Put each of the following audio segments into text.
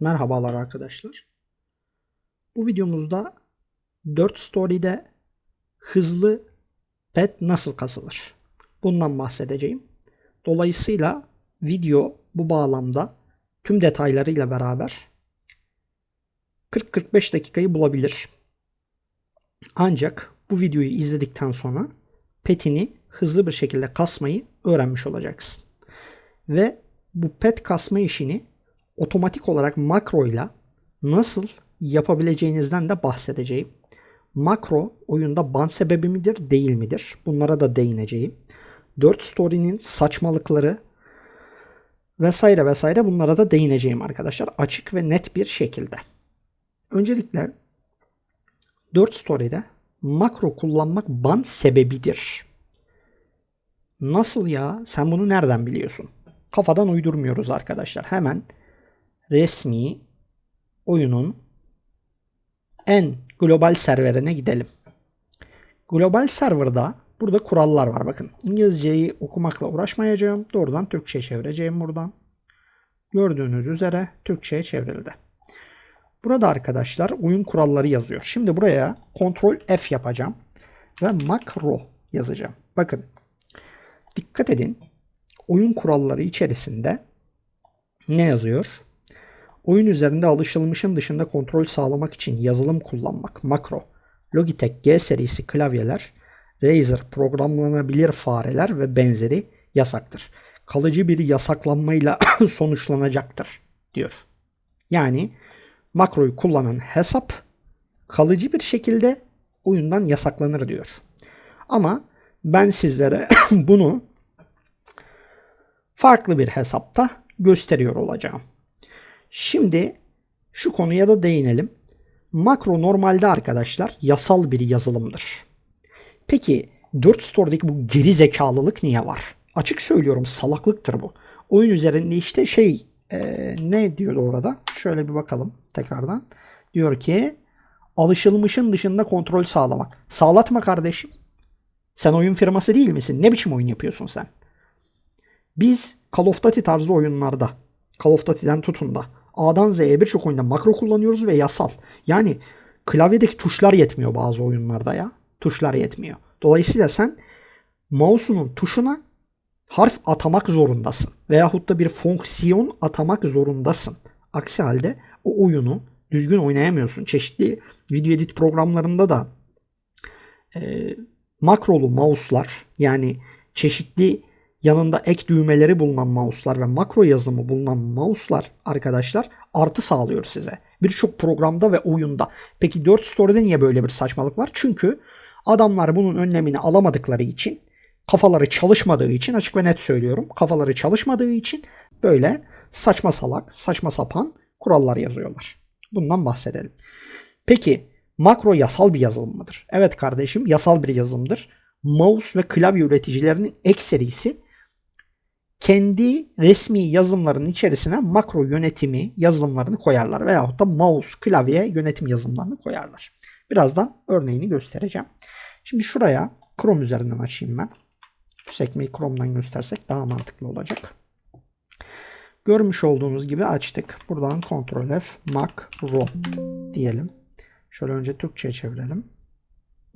Merhabalar arkadaşlar. Bu videomuzda 4 Story'de hızlı pet nasıl kasılır? Bundan bahsedeceğim. Dolayısıyla video bu bağlamda tüm detaylarıyla beraber 40-45 dakikayı bulabilir. Ancak bu videoyu izledikten sonra petini hızlı bir şekilde kasmayı öğrenmiş olacaksın. Ve bu pet kasma işini otomatik olarak makro ile nasıl yapabileceğinizden de bahsedeceğim. Makro oyunda ban sebebi midir değil midir? Bunlara da değineceğim. 4 story'nin saçmalıkları vesaire vesaire bunlara da değineceğim arkadaşlar. Açık ve net bir şekilde. Öncelikle 4 story'de makro kullanmak ban sebebidir. Nasıl ya? Sen bunu nereden biliyorsun? Kafadan uydurmuyoruz arkadaşlar. Hemen resmi oyunun en global serverine gidelim. Global serverda burada kurallar var bakın. İngilizceyi okumakla uğraşmayacağım. Doğrudan Türkçe çevireceğim buradan. Gördüğünüz üzere Türkçe'ye çevrildi. Burada arkadaşlar oyun kuralları yazıyor. Şimdi buraya Ctrl F yapacağım ve makro yazacağım. Bakın dikkat edin. Oyun kuralları içerisinde ne yazıyor? Oyun üzerinde alışılmışın dışında kontrol sağlamak için yazılım kullanmak, makro, Logitech G serisi klavyeler, Razer programlanabilir fareler ve benzeri yasaktır. Kalıcı bir yasaklanmayla sonuçlanacaktır diyor. Yani makroyu kullanan hesap kalıcı bir şekilde oyundan yasaklanır diyor. Ama ben sizlere bunu farklı bir hesapta gösteriyor olacağım. Şimdi şu konuya da değinelim. Makro normalde arkadaşlar yasal bir yazılımdır. Peki 4 Store'daki bu geri zekalılık niye var? Açık söylüyorum salaklıktır bu. Oyun üzerinde işte şey e, ne diyor orada? Şöyle bir bakalım tekrardan. Diyor ki alışılmışın dışında kontrol sağlamak. Sağlatma kardeşim. Sen oyun firması değil misin? Ne biçim oyun yapıyorsun sen? Biz Call of Duty tarzı oyunlarda Call of Duty'den tutun da A'dan Z'ye birçok oyunda makro kullanıyoruz ve yasal. Yani klavyedeki tuşlar yetmiyor bazı oyunlarda ya. Tuşlar yetmiyor. Dolayısıyla sen mouse'unun tuşuna harf atamak zorundasın. Veyahut da bir fonksiyon atamak zorundasın. Aksi halde o oyunu düzgün oynayamıyorsun. Çeşitli video edit programlarında da e, makrolu mouse'lar yani çeşitli yanında ek düğmeleri bulunan mouse'lar ve makro yazımı bulunan mouse'lar arkadaşlar artı sağlıyor size. Birçok programda ve oyunda. Peki 4 Story'de niye böyle bir saçmalık var? Çünkü adamlar bunun önlemini alamadıkları için kafaları çalışmadığı için açık ve net söylüyorum. Kafaları çalışmadığı için böyle saçma salak, saçma sapan kurallar yazıyorlar. Bundan bahsedelim. Peki makro yasal bir yazılım mıdır? Evet kardeşim yasal bir yazılımdır. Mouse ve klavye üreticilerinin ekserisi kendi resmi yazılımların içerisine makro yönetimi yazılımlarını koyarlar veyahut da mouse, klavye yönetim yazılımlarını koyarlar. Birazdan örneğini göstereceğim. Şimdi şuraya Chrome üzerinden açayım ben. Bu sekmeyi Chrome'dan göstersek daha mantıklı olacak. Görmüş olduğunuz gibi açtık. Buradan Ctrl F makro diyelim. Şöyle önce Türkçe'ye çevirelim.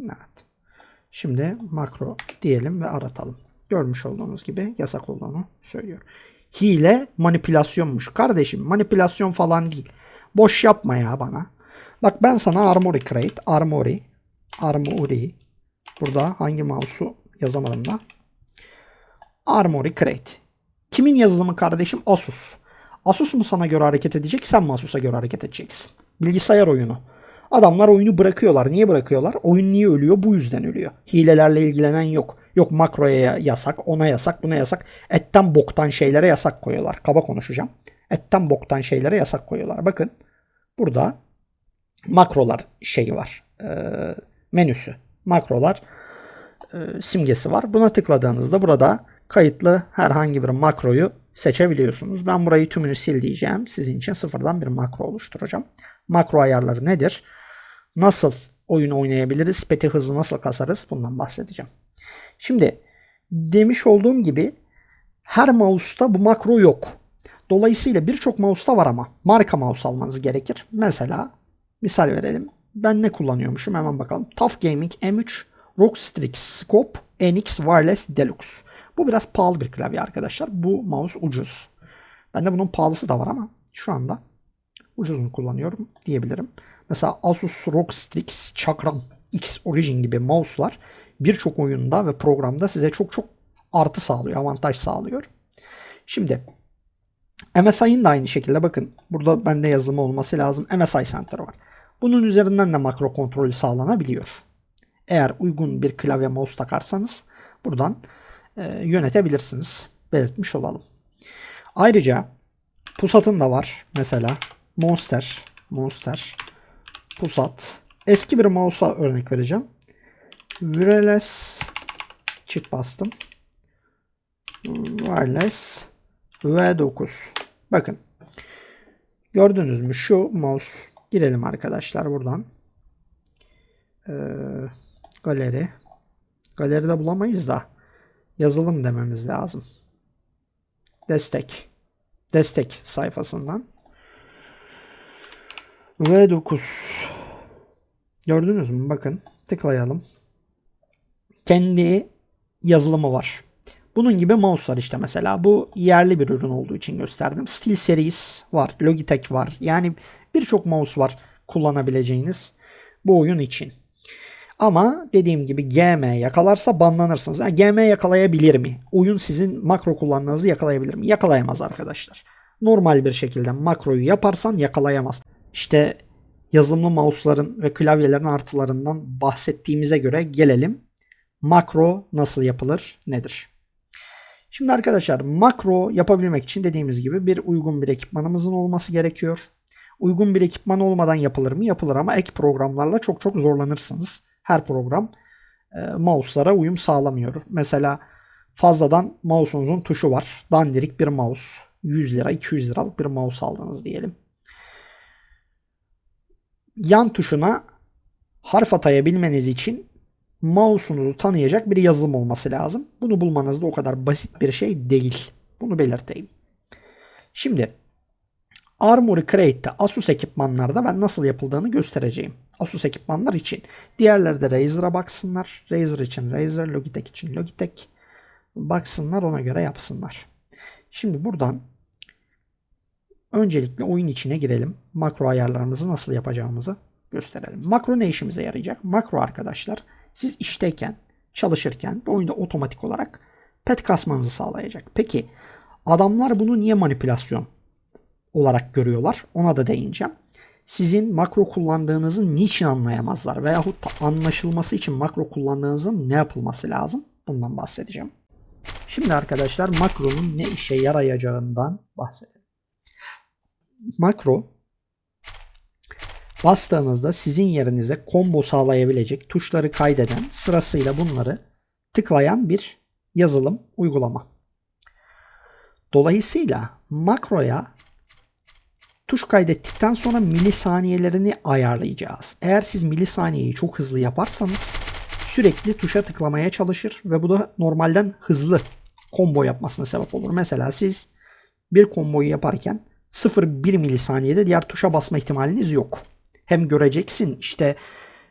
Evet. Şimdi makro diyelim ve aratalım görmüş olduğunuz gibi yasak olduğunu söylüyor. Hile manipülasyonmuş. Kardeşim manipülasyon falan değil. Boş yapma ya bana. Bak ben sana Armory Create, Armory, Armory. Burada hangi mouse'u yazamadım da. Armory Create. Kimin yazılımı kardeşim? Asus. Asus mu sana göre hareket edecek, sen mi Asus'a göre hareket edeceksin? Bilgisayar oyunu. Adamlar oyunu bırakıyorlar. Niye bırakıyorlar? Oyun niye ölüyor? Bu yüzden ölüyor. Hilelerle ilgilenen yok. Yok makroya yasak, ona yasak, buna yasak. Etten boktan şeylere yasak koyuyorlar. Kaba konuşacağım. Etten boktan şeylere yasak koyuyorlar. Bakın burada makrolar şeyi var. E, menüsü. Makrolar e, simgesi var. Buna tıkladığınızda burada kayıtlı herhangi bir makroyu seçebiliyorsunuz. Ben burayı tümünü sil diyeceğim. Sizin için sıfırdan bir makro oluşturacağım. Makro ayarları nedir? Nasıl oyun oynayabiliriz? Peti hızı nasıl kasarız? Bundan bahsedeceğim. Şimdi demiş olduğum gibi her mouse'ta bu makro yok. Dolayısıyla birçok mouse'ta var ama marka mouse almanız gerekir. Mesela misal verelim. Ben ne kullanıyormuşum hemen bakalım. Tough Gaming M3 Rockstrix Scope NX Wireless Deluxe. Bu biraz pahalı bir klavye arkadaşlar. Bu mouse ucuz. Bende bunun pahalısı da var ama şu anda ucuzunu kullanıyorum diyebilirim. Mesela Asus ROG Strix Chakram X Origin gibi mouse'lar birçok oyunda ve programda size çok çok artı sağlıyor, avantaj sağlıyor. Şimdi MSI'ın da aynı şekilde bakın burada bende yazılımı olması lazım. MSI Center var. Bunun üzerinden de makro kontrolü sağlanabiliyor. Eğer uygun bir klavye mouse takarsanız buradan e, yönetebilirsiniz. Belirtmiş olalım. Ayrıca Pusat'ın da var. Mesela Monster, Monster, Pusat. Eski bir mouse'a örnek vereceğim. Wireless çift bastım. Wireless V9. Bakın. Gördünüz mü? Şu mouse girelim arkadaşlar buradan. Ee, galeri. Galeride bulamayız da yazılım dememiz lazım. Destek. Destek sayfasından. V9. Gördünüz mü? Bakın. Tıklayalım. Kendi yazılımı var. Bunun gibi mouse'lar işte mesela. Bu yerli bir ürün olduğu için gösterdim. SteelSeries var. Logitech var. Yani birçok mouse var kullanabileceğiniz bu oyun için. Ama dediğim gibi GM yakalarsa banlanırsınız. Yani GM yakalayabilir mi? Oyun sizin makro kullandığınızı yakalayabilir mi? Yakalayamaz arkadaşlar. Normal bir şekilde makroyu yaparsan yakalayamaz. İşte yazılımlı mouse'ların ve klavyelerin artılarından bahsettiğimize göre gelelim. Makro nasıl yapılır? Nedir? Şimdi arkadaşlar makro yapabilmek için dediğimiz gibi bir uygun bir ekipmanımızın olması gerekiyor. Uygun bir ekipman olmadan yapılır mı? Yapılır ama ek programlarla çok çok zorlanırsınız. Her program e, mouse'lara uyum sağlamıyor. Mesela fazladan mouse'unuzun tuşu var. Dandirik bir mouse. 100 lira 200 liralık bir mouse aldınız diyelim. Yan tuşuna harf atayabilmeniz için mouse'unuzu tanıyacak bir yazılım olması lazım. Bunu bulmanız da o kadar basit bir şey değil. Bunu belirteyim. Şimdi Armory Crate'te Asus ekipmanlarda ben nasıl yapıldığını göstereceğim. Asus ekipmanlar için. Diğerleri de Razer'a baksınlar. Razer için Razer, Logitech için Logitech. Baksınlar ona göre yapsınlar. Şimdi buradan öncelikle oyun içine girelim. Makro ayarlarımızı nasıl yapacağımızı gösterelim. Makro ne işimize yarayacak? Makro arkadaşlar siz işteyken, çalışırken bu oyunda otomatik olarak pet kasmanızı sağlayacak. Peki adamlar bunu niye manipülasyon olarak görüyorlar? Ona da değineceğim. Sizin makro kullandığınızı niçin anlayamazlar? Veyahut da anlaşılması için makro kullandığınızın ne yapılması lazım? Bundan bahsedeceğim. Şimdi arkadaşlar makronun ne işe yarayacağından bahsedelim. Makro bastığınızda sizin yerinize combo sağlayabilecek tuşları kaydeden sırasıyla bunları tıklayan bir yazılım uygulama. Dolayısıyla makroya tuş kaydettikten sonra milisaniyelerini ayarlayacağız. Eğer siz milisaniyeyi çok hızlı yaparsanız sürekli tuşa tıklamaya çalışır ve bu da normalden hızlı combo yapmasına sebep olur. Mesela siz bir komboyu yaparken 0,1 milisaniyede diğer tuşa basma ihtimaliniz yok hem göreceksin işte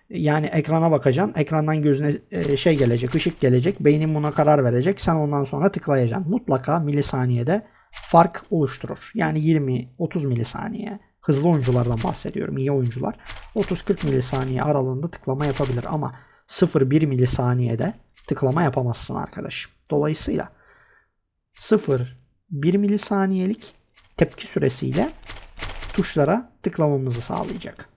yani ekrana bakacaksın. Ekrandan gözüne e, şey gelecek, ışık gelecek. Beynin buna karar verecek. Sen ondan sonra tıklayacaksın. Mutlaka milisaniyede fark oluşturur. Yani 20-30 milisaniye. Hızlı oyunculardan bahsediyorum. iyi oyuncular. 30-40 milisaniye aralığında tıklama yapabilir ama 0-1 milisaniyede tıklama yapamazsın arkadaş. Dolayısıyla 0-1 milisaniyelik tepki süresiyle tuşlara tıklamamızı sağlayacak.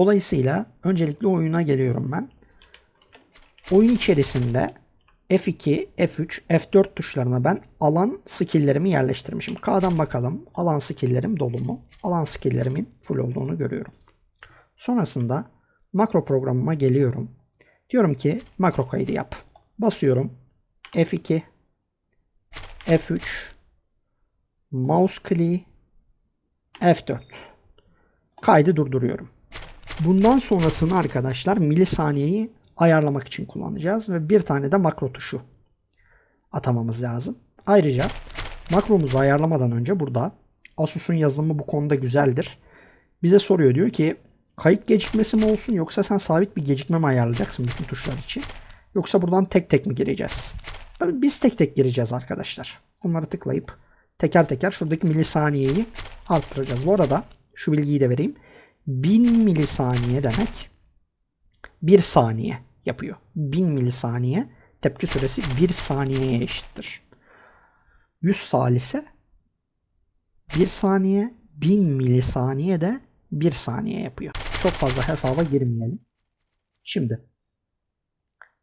Dolayısıyla öncelikle oyuna geliyorum ben. Oyun içerisinde F2, F3, F4 tuşlarına ben alan skilllerimi yerleştirmişim. K'dan bakalım. Alan skilllerim dolu mu? Alan skillerimin full olduğunu görüyorum. Sonrasında makro programıma geliyorum. Diyorum ki makro kaydı yap. Basıyorum. F2, F3, mouse click, F4. Kaydı durduruyorum. Bundan sonrasını arkadaşlar milisaniyeyi ayarlamak için kullanacağız ve bir tane de makro tuşu atamamız lazım. Ayrıca makromuzu ayarlamadan önce burada Asus'un yazılımı bu konuda güzeldir. Bize soruyor diyor ki kayıt gecikmesi mi olsun yoksa sen sabit bir gecikme mi ayarlayacaksın bütün tuşlar için? Yoksa buradan tek tek mi gireceğiz? Biz tek tek gireceğiz arkadaşlar. Bunları tıklayıp teker teker şuradaki milisaniyeyi arttıracağız. Bu arada şu bilgiyi de vereyim. 1000 milisaniye demek 1 saniye yapıyor. 1000 milisaniye tepki süresi 1 saniyeye eşittir. 100 salise 1 saniye 1000 milisaniye de 1 saniye yapıyor. Çok fazla hesaba girmeyelim. Şimdi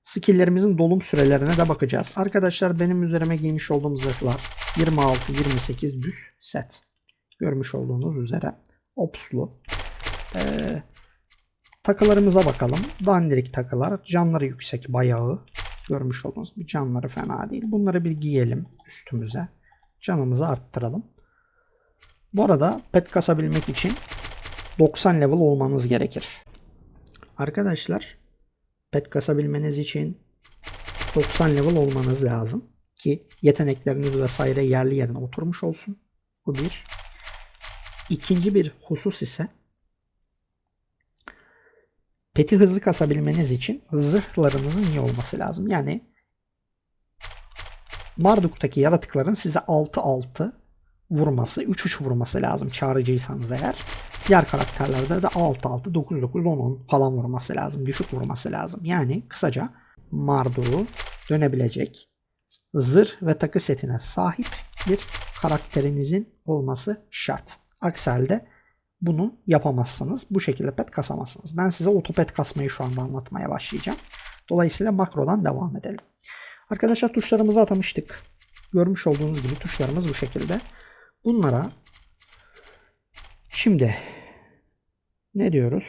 skill'lerimizin dolum sürelerine de bakacağız. Arkadaşlar benim üzerime giymiş olduğum zırhlar 26-28 düz set. Görmüş olduğunuz üzere opslu. Ee, takılarımıza bakalım. Dandirik takılar. Canları yüksek bayağı. Görmüş olduğunuz gibi canları fena değil. Bunları bir giyelim üstümüze. Canımızı arttıralım. Bu arada pet kasabilmek için 90 level olmanız gerekir. Arkadaşlar pet kasabilmeniz için 90 level olmanız lazım ki yetenekleriniz vesaire yerli yerine oturmuş olsun. Bu bir. İkinci bir husus ise peti hızlı kasabilmeniz için zırhlarınızın iyi olması lazım. Yani Marduk'taki yaratıkların size 6-6 vurması, 3-3 vurması lazım çağrıcıysanız eğer. Diğer karakterlerde de 6-6, 9-9, 10-10 falan vurması lazım. Düşük vurması lazım. Yani kısaca Marduk'u dönebilecek zırh ve takı setine sahip bir karakterinizin olması şart. Aksi halde bunu yapamazsınız. Bu şekilde pet kasamazsınız. Ben size otopet kasmayı şu anda anlatmaya başlayacağım. Dolayısıyla makrodan devam edelim. Arkadaşlar tuşlarımızı atamıştık. Görmüş olduğunuz gibi tuşlarımız bu şekilde. Bunlara şimdi ne diyoruz?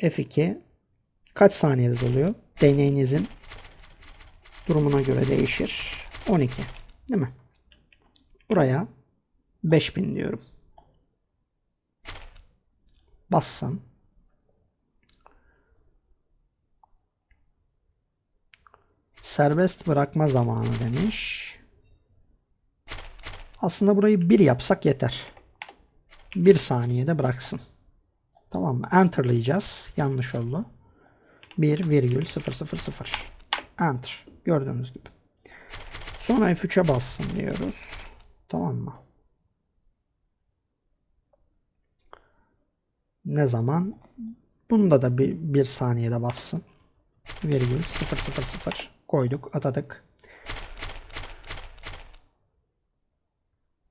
F2 kaç saniyede doluyor? Deneyinizin durumuna göre değişir. 12 değil mi? Buraya 5000 diyorum. Bassam serbest bırakma zamanı demiş. Aslında burayı bir yapsak yeter. Bir saniyede bıraksın. Tamam mı? Enter'layacağız. Yanlış oldu. 1,000 Enter. Gördüğünüz gibi. Sonra F3'e bassın diyoruz. Tamam mı? Ne zaman? Bunda da bir, bir saniyede bassın. Virgül 000 koyduk atadık.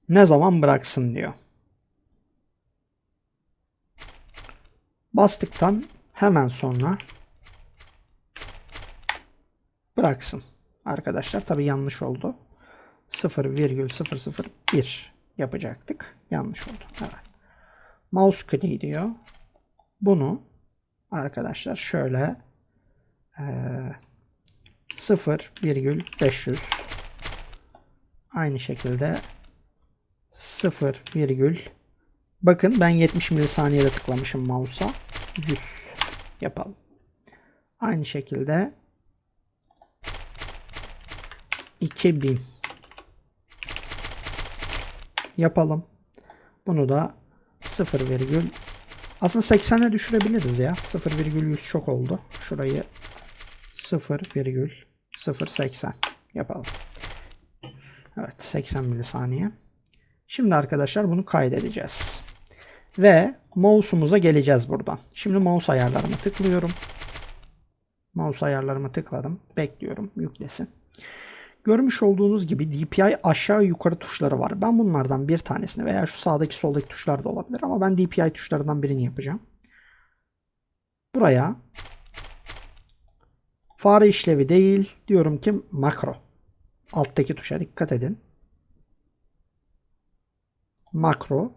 Ne zaman bıraksın diyor. Bastıktan hemen sonra bıraksın. Arkadaşlar tabi yanlış oldu. 0,001 yapacaktık. Yanlış oldu. Evet. Mouse click diyor. Bunu arkadaşlar şöyle e, 0,500 aynı şekilde 0, virgül bakın ben 70 milisaniyede tıklamışım mouse'a 100 yapalım. Aynı şekilde 2000 yapalım. Bunu da 0 virgül aslında 80'e düşürebiliriz ya. 0 virgül 100 çok oldu. Şurayı 0 virgül 080 yapalım. Evet 80 milisaniye. Şimdi arkadaşlar bunu kaydedeceğiz. Ve mouse'umuza geleceğiz buradan. Şimdi mouse ayarlarıma tıklıyorum. Mouse ayarlarıma tıkladım. Bekliyorum yüklesin. Görmüş olduğunuz gibi DPI aşağı yukarı tuşları var. Ben bunlardan bir tanesini veya şu sağdaki soldaki tuşlar da olabilir ama ben DPI tuşlarından birini yapacağım. Buraya fare işlevi değil diyorum ki makro. Alttaki tuşa dikkat edin. Makro.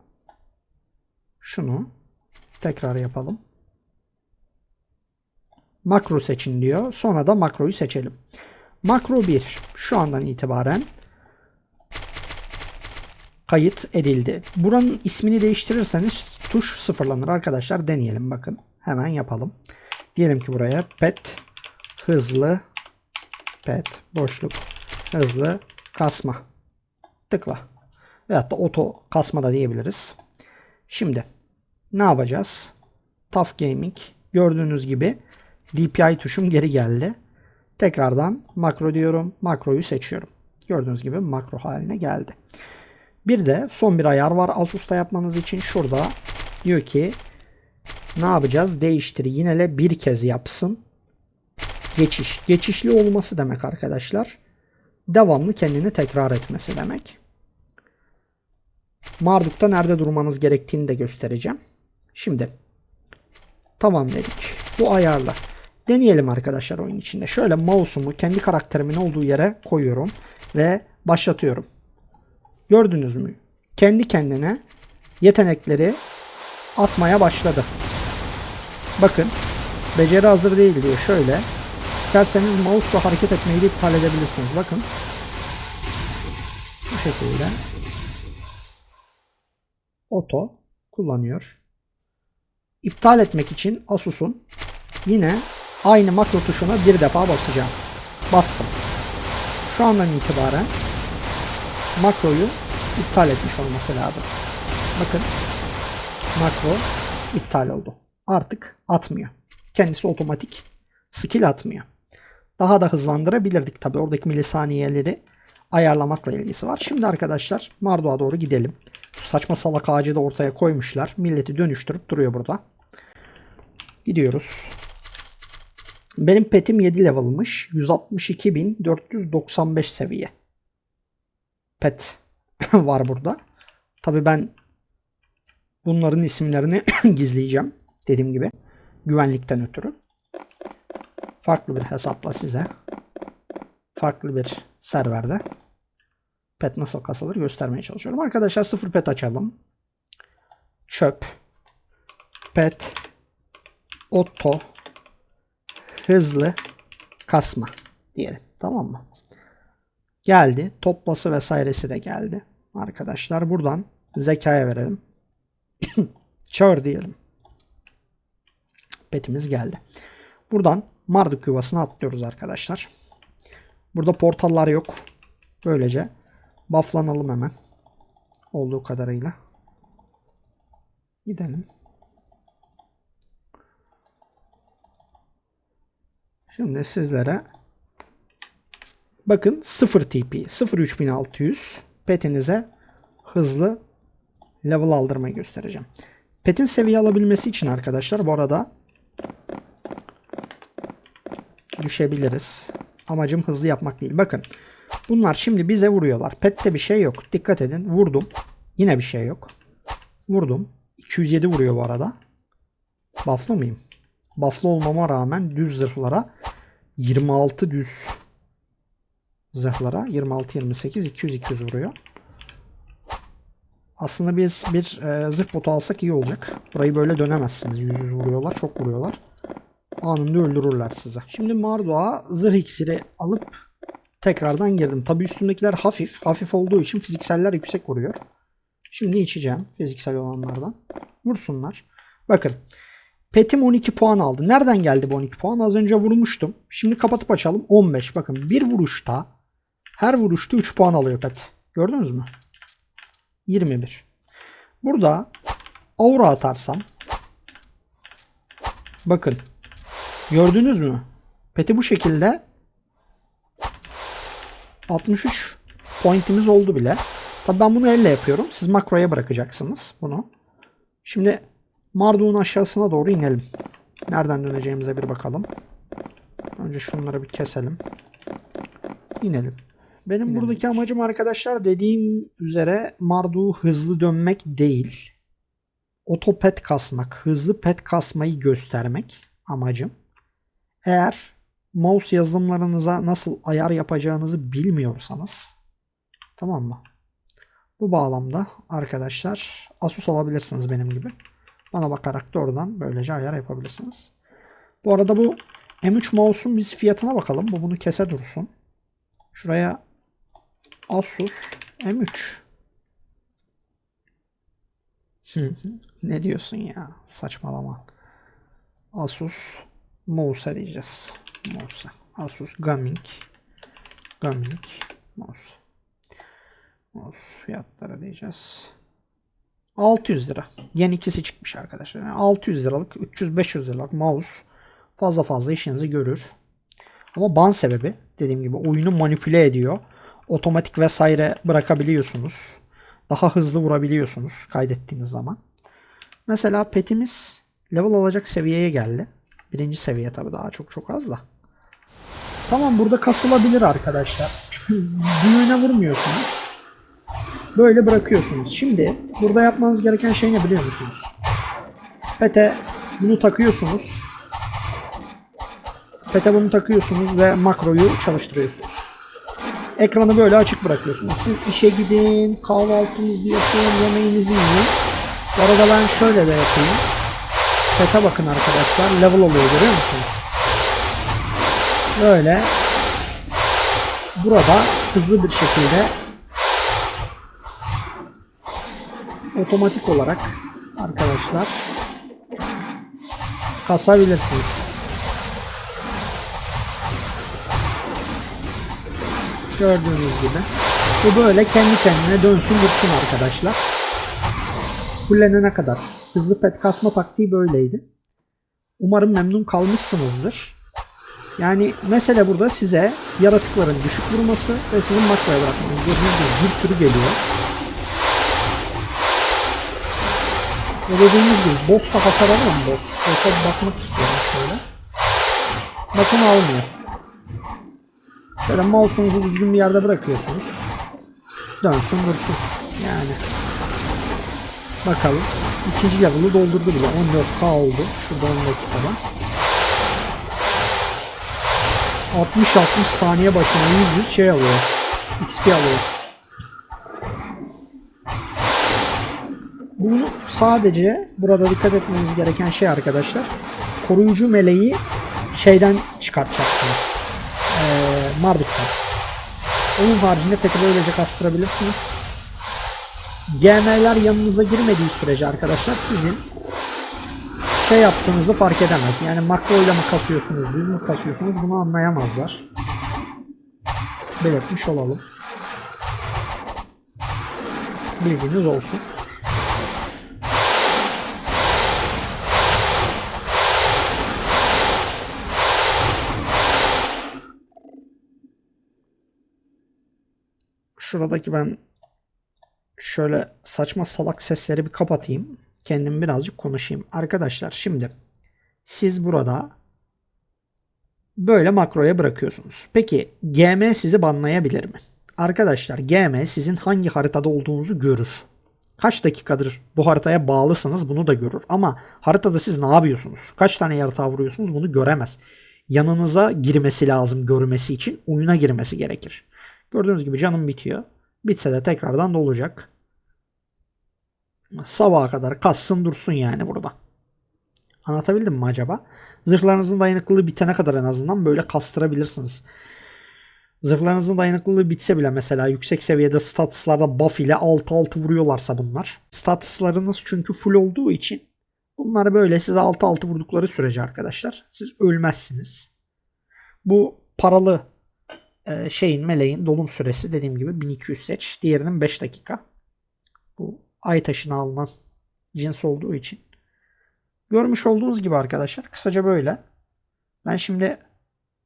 Şunu tekrar yapalım. Makro seçin diyor. Sonra da makroyu seçelim. Makro 1 şu andan itibaren kayıt edildi. Buranın ismini değiştirirseniz tuş sıfırlanır arkadaşlar. Deneyelim bakın. Hemen yapalım. Diyelim ki buraya pet hızlı pet boşluk hızlı kasma Tıkla. Veyahut da oto kasma da diyebiliriz. Şimdi ne yapacağız? Tough Gaming. Gördüğünüz gibi DPI tuşum geri geldi. Tekrardan makro diyorum. Makroyu seçiyorum. Gördüğünüz gibi makro haline geldi. Bir de son bir ayar var Asus'ta yapmanız için. Şurada diyor ki ne yapacağız? Değiştir yinele bir kez yapsın. Geçiş. Geçişli olması demek arkadaşlar. Devamlı kendini tekrar etmesi demek. Marduk'ta nerede durmanız gerektiğini de göstereceğim. Şimdi tamam dedik. Bu ayarla. Deneyelim arkadaşlar oyun içinde. Şöyle mouse'umu kendi karakterimin olduğu yere koyuyorum ve başlatıyorum. Gördünüz mü? Kendi kendine yetenekleri atmaya başladı. Bakın beceri hazır değil diyor. Şöyle isterseniz mouse'la hareket etmeyi de iptal edebilirsiniz. Bakın bu şekilde oto kullanıyor. İptal etmek için Asus'un yine aynı makro tuşuna bir defa basacağım. Bastım. Şu andan itibaren makroyu iptal etmiş olması lazım. Bakın makro iptal oldu. Artık atmıyor. Kendisi otomatik skill atmıyor. Daha da hızlandırabilirdik tabi oradaki milisaniyeleri ayarlamakla ilgisi var. Şimdi arkadaşlar Mardo'a doğru gidelim. Saçma salak ağacı da ortaya koymuşlar. Milleti dönüştürüp duruyor burada. Gidiyoruz. Benim petim 7 level'mış. 162.495 seviye. Pet var burada. Tabi ben bunların isimlerini gizleyeceğim. Dediğim gibi. Güvenlikten ötürü. Farklı bir hesapla size farklı bir serverde pet nasıl kasılır göstermeye çalışıyorum. Arkadaşlar sıfır pet açalım. Çöp. Pet. Otto. Hızlı. Kasma. Diyelim. Tamam mı? Geldi. Toplası vesairesi de geldi. Arkadaşlar buradan zekaya verelim. Çağır diyelim. Petimiz geldi. Buradan Marduk yuvasına atlıyoruz arkadaşlar. Burada portallar yok. Böylece bufflanalım hemen. Olduğu kadarıyla. Gidelim. Şimdi sizlere bakın 0 TP 03600 petinize hızlı level aldırmayı göstereceğim. Petin seviye alabilmesi için arkadaşlar bu arada düşebiliriz. Amacım hızlı yapmak değil. Bakın bunlar şimdi bize vuruyorlar. Pette bir şey yok. Dikkat edin. Vurdum. Yine bir şey yok. Vurdum. 207 vuruyor bu arada. Bufflı mıyım? Bufflı olmama rağmen düz zırhlara 26 düz zırhlara 26 28 200 200 vuruyor. Aslında biz bir e, zırh botu alsak iyi olacak. Burayı böyle dönemezsiniz. 100 100 vuruyorlar. Çok vuruyorlar. Anında öldürürler sizi. Şimdi Mardo'a zırh iksiri alıp tekrardan girdim. Tabi üstündekiler hafif. Hafif olduğu için fizikseller yüksek vuruyor. Şimdi içeceğim fiziksel olanlardan. Vursunlar. Bakın. Petim 12 puan aldı. Nereden geldi bu 12 puan? Az önce vurmuştum. Şimdi kapatıp açalım. 15. Bakın bir vuruşta her vuruşta 3 puan alıyor pet. Gördünüz mü? 21. Burada aura atarsam bakın gördünüz mü? Peti bu şekilde 63 pointimiz oldu bile. Tabi ben bunu elle yapıyorum. Siz makroya bırakacaksınız bunu. Şimdi Mardu'nun aşağısına doğru inelim. Nereden döneceğimize bir bakalım. Önce şunları bir keselim. İnelim. Benim İnelim. buradaki amacım arkadaşlar dediğim üzere Mardu hızlı dönmek değil. Otopet kasmak, hızlı pet kasmayı göstermek amacım. Eğer mouse yazılımlarınıza nasıl ayar yapacağınızı bilmiyorsanız tamam mı? Bu bağlamda arkadaşlar Asus alabilirsiniz benim gibi. Bana bakarak da oradan böylece ayar yapabilirsiniz. Bu arada bu M3 mouse'un biz fiyatına bakalım. Bu bunu kese dursun. Şuraya Asus M3. ne diyorsun ya? Saçmalama. Asus mouse diyeceğiz. Mouse. Asus Gaming. Gaming mouse. Mouse fiyatlara diyeceğiz. 600 lira. Yeni ikisi çıkmış arkadaşlar. Yani 600 liralık, 300-500 liralık mouse fazla fazla işinizi görür. Ama ban sebebi dediğim gibi oyunu manipüle ediyor. Otomatik vesaire bırakabiliyorsunuz. Daha hızlı vurabiliyorsunuz kaydettiğiniz zaman. Mesela petimiz level alacak seviyeye geldi. Birinci seviye tabi daha çok çok az da. Tamam burada kasılabilir arkadaşlar. Büyüğüne vurmuyorsunuz. Böyle bırakıyorsunuz. Şimdi burada yapmanız gereken şey ne biliyor musunuz? Pete bunu takıyorsunuz. Pete bunu takıyorsunuz ve makroyu çalıştırıyorsunuz. Ekranı böyle açık bırakıyorsunuz. Siz işe gidin, kahvaltınızı yapın, yemeğinizi yiyin. Bu arada ben şöyle de yapayım. Pete bakın arkadaşlar. Level oluyor görüyor musunuz? Böyle burada hızlı bir şekilde otomatik olarak arkadaşlar kasabilirsiniz. Gördüğünüz gibi. Bu böyle kendi kendine dönsün dursun arkadaşlar. Fullenene kadar. Hızlı pet kasma taktiği böyleydi. Umarım memnun kalmışsınızdır. Yani mesele burada size yaratıkların düşük vurması ve sizin makroya bırakmanız. Gördüğünüz gibi bir sürü geliyor. Ve dediğimiz gibi boss hasar alıyor mu boss? Boss'a bakmak istiyorum şöyle. Bakın almıyor. Şöyle mouse'unuzu düzgün bir yerde bırakıyorsunuz. Dönsün dursun. Yani. Bakalım. İkinci level'ı doldurdu bile. 14k oldu. Şurada 10 dakikada. 60-60 saniye başına 100 şey alıyor. XP alıyor. Bunu sadece burada dikkat etmeniz gereken şey arkadaşlar. Koruyucu meleği şeyden çıkartacaksınız. Ee, Marduk'tan. Onun haricinde peki böylece kastırabilirsiniz. GM'ler yanınıza girmediği sürece arkadaşlar sizin şey yaptığınızı fark edemez. Yani makro ile mi kasıyorsunuz, düz mü kasıyorsunuz bunu anlayamazlar. Belirtmiş olalım. Bilginiz olsun. Şuradaki ben şöyle saçma salak sesleri bir kapatayım. Kendim birazcık konuşayım. Arkadaşlar şimdi siz burada böyle makroya bırakıyorsunuz. Peki GM sizi banlayabilir mi? Arkadaşlar GM sizin hangi haritada olduğunuzu görür. Kaç dakikadır bu haritaya bağlısınız bunu da görür. Ama haritada siz ne yapıyorsunuz? Kaç tane yaratığa vuruyorsunuz bunu göremez. Yanınıza girmesi lazım görmesi için oyuna girmesi gerekir. Gördüğünüz gibi canım bitiyor. Bitse de tekrardan dolacak. Sabaha kadar kassın dursun yani burada. Anlatabildim mi acaba? Zırhlarınızın dayanıklılığı bitene kadar en azından böyle kastırabilirsiniz. Zırhlarınızın dayanıklılığı bitse bile mesela yüksek seviyede statuslarda buff ile 6-6 vuruyorlarsa bunlar. Statuslarınız çünkü full olduğu için bunları böyle size 6-6 vurdukları sürece arkadaşlar siz ölmezsiniz. Bu paralı e, şeyin meleğin dolum süresi dediğim gibi 1200 seç. Diğerinin 5 dakika. Bu ay taşına alınan cins olduğu için. Görmüş olduğunuz gibi arkadaşlar kısaca böyle. Ben şimdi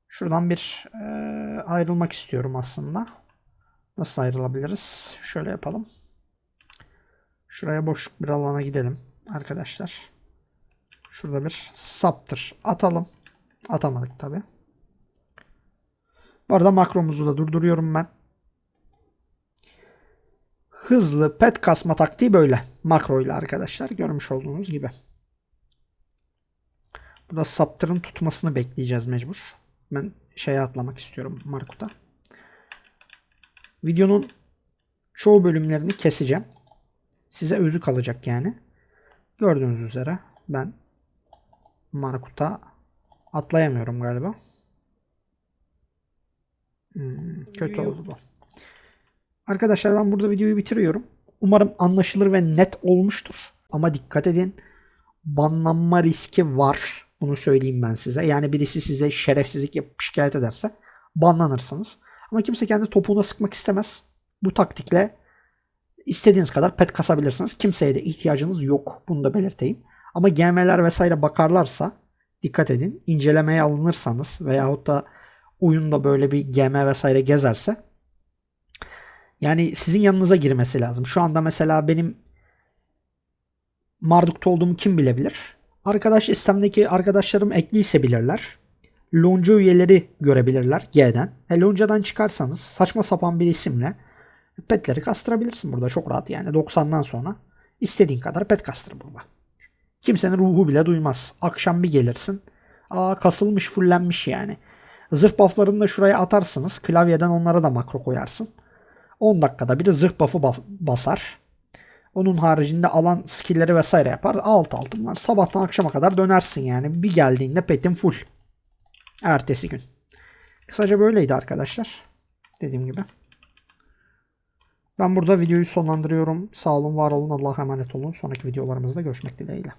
şuradan bir e, ayrılmak istiyorum aslında. Nasıl ayrılabiliriz? Şöyle yapalım. Şuraya boşluk bir alana gidelim arkadaşlar. Şurada bir saptır atalım. Atamadık tabi. Bu arada makromuzu da durduruyorum ben. Hızlı pet kasma taktiği böyle. Makro ile arkadaşlar. Görmüş olduğunuz gibi. Burada Saptır'ın tutmasını bekleyeceğiz mecbur. Ben şeye atlamak istiyorum Markut'a. Videonun çoğu bölümlerini keseceğim. Size özü kalacak yani. Gördüğünüz üzere ben Markut'a atlayamıyorum galiba. Hmm, kötü oldu bu. Arkadaşlar ben burada videoyu bitiriyorum. Umarım anlaşılır ve net olmuştur. Ama dikkat edin. Banlanma riski var. Bunu söyleyeyim ben size. Yani birisi size şerefsizlik yapıp şikayet ederse banlanırsınız. Ama kimse kendi topuğuna sıkmak istemez. Bu taktikle İstediğiniz kadar pet kasabilirsiniz. Kimseye de ihtiyacınız yok. Bunu da belirteyim. Ama GM'ler vesaire bakarlarsa dikkat edin. İncelemeye alınırsanız veyahut da oyunda böyle bir GM vesaire gezerse yani sizin yanınıza girmesi lazım. Şu anda mesela benim Marduk'ta olduğumu kim bilebilir? Arkadaş listemdeki arkadaşlarım ekliyse bilirler. Lonca üyeleri görebilirler G'den. E Lonca'dan çıkarsanız saçma sapan bir isimle petleri kastırabilirsin burada çok rahat yani 90'dan sonra istediğin kadar pet kastır burada. Kimsenin ruhu bile duymaz. Akşam bir gelirsin. Aa kasılmış fullenmiş yani. Zırh bufflarını da şuraya atarsınız. Klavyeden onlara da makro koyarsın. 10 dakikada bir zırh buff'ı basar. Onun haricinde alan skill'leri vesaire yapar. Alt altın var. Sabahtan akşama kadar dönersin yani. Bir geldiğinde petin full. Ertesi gün. Kısaca böyleydi arkadaşlar. Dediğim gibi. Ben burada videoyu sonlandırıyorum. Sağ olun, var olun, Allah'a emanet olun. Sonraki videolarımızda görüşmek dileğiyle.